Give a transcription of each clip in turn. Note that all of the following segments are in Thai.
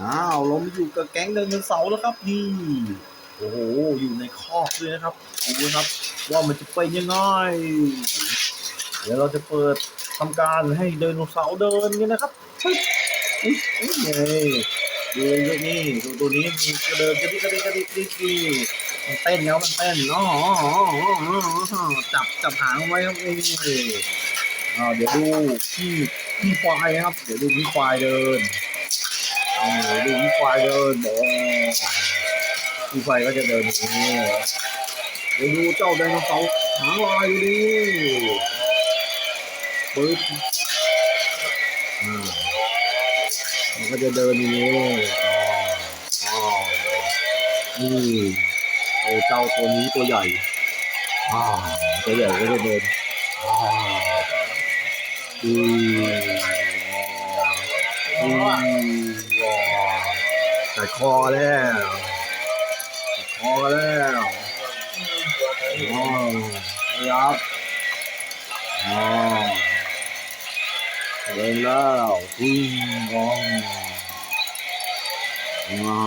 อ้าวเรามาอยู่กับแก๊งไดโนเสาแล้วครับนี่โอ้โหอยู่ในคอกเลยนะครับดูนะครับ ว่ามันจะเป็นยังไงเดี๋ยวเราจะเปิดทำการให้ไดโนเสาเดินกันนะครับเฮ้ยอุ๊ยอุ๊ยนี่ดูดูนี่ดูตัวนี้มันกระเดินกระดิกกระดิกกระดิกกระดิกมันเต้นแล้วมันเต้นอ๋ออ๋ออ๋ออ๋อจับจับหางไว้ครับนี่อ่าเดี๋ยวดูพี่พี่ควายครับ เดี๋ยวดูพี่ควายเดิน ดูควายเดินโอ้พี่ควายก็จะเดินอย่างนี้เดี๋ยวดูเจ้าไดโนเสาหางลายดูดิปึ๊บอ่ามันก็จะเดินอย่างนี้อ๋ออ๋อนี่โอ้เจ้าตัวนี้ตัวใหญ่อ่าตัวใหญ่ก็จะเดินอ่าอืมอืม ว้าวแต่คอแล้วแต่คอแล้วอ๋อครับอ๋อเดินแล้ววิ่งกองว้า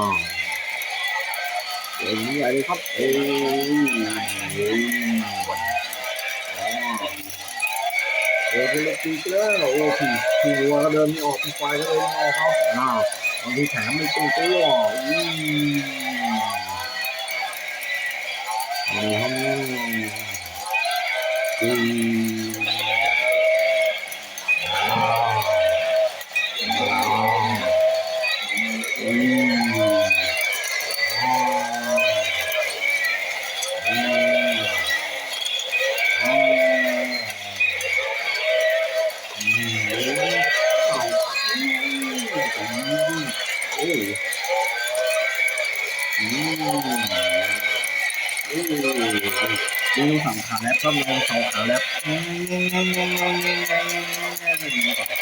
เดินใหญ่เลยครับเอ้ยเอ้ยอ๋อเดินไปเลยตีไปแล้วโอ้ขี่ขี่วัวก็เดินไม่ออกขี่ควายก็เดินไม่ออกครับอ้าว บางทีแถมไม่ตัวตัวอืมอืม โอ้อืมดูฝั่งขาแล้วก็ลงเขาขาแรปขาแรปก็